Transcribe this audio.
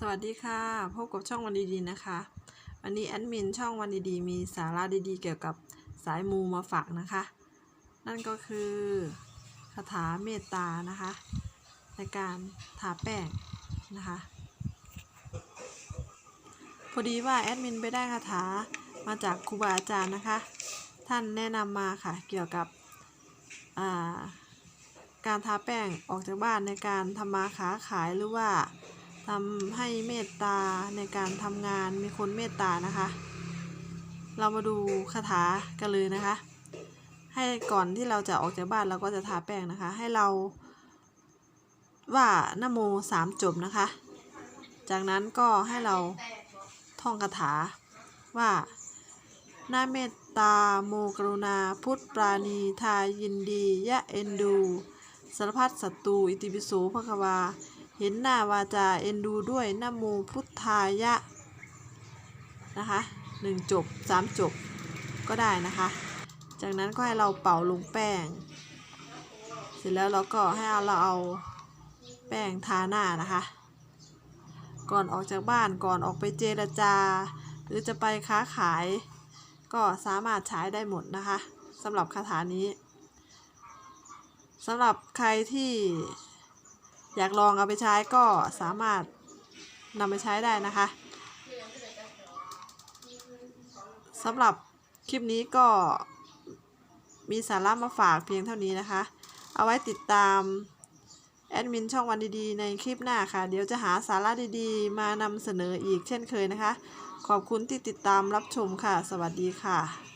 สวัสดีค่ะ พบกับช่องวันดีๆนะคะ วันนี้แอดมินช่องวันดีๆ มีสาระดีๆ เกี่ยวกับสายมูมาฝากนะคะ นั่นก็คือคาถาเมตตานะคะ ในการทาแป้งนะคะ พอดีว่าแอดมินไปได้คาถามาจากครูบาอาจารย์นะคะ ท่านแนะนำมาค่ะเกี่ยวกับาการทาแป้งออกจากบ้านในการทำมาค้าขายหรือว่า ทำให้เมตตาในการทำงานมีคนเมตตานะคะ เรามาดูคาถากันเลยนะคะ ให้ก่อนที่เราจะออกจากบ้านเราก็จะทาแป้งนะคะ ให้เราว่านโมสามจบนะคะ จากนั้นก็ให้เราท่องคาถาว่านาเมตตาโมกรุณา พุทธปราณีทายินดี ยะเอ็นดูสารพัดศัตรูอิติปิโสภควา เห็นหน้าวาจาเอ็นดูด้วยนโมพุทธายะนะคะหนึ่งจบสามจบก็ได้นะคะ จากนั้นก็ให้เราเป่าลงแป้ง เสร็จแล้วเราก็ให้เราเอาแป้งทาหน้านะคะ ก่อนออกจากบ้านก่อนออกไปเจรจา หรือจะไปค้าขาย ก็สามารถใช้ได้หมดนะคะสำหรับคาถานี้สำหรับใครที่ อยากลองเอาไปใช้ก็สามารถนำไปใช้ได้นะคะสำหรับคลิปนี้ก็มีสาระมาฝากเพียงเท่านี้นะคะ เอาไว้ติดตามแอดมินช่องวันดีๆ ในคลิปหน้าค่ะ เดี๋ยวจะหาสาระดีๆ มานำเสนออีกเช่นเคยนะคะ ขอบคุณที่ติดตามรับชมค่ะ สวัสดีค่ะ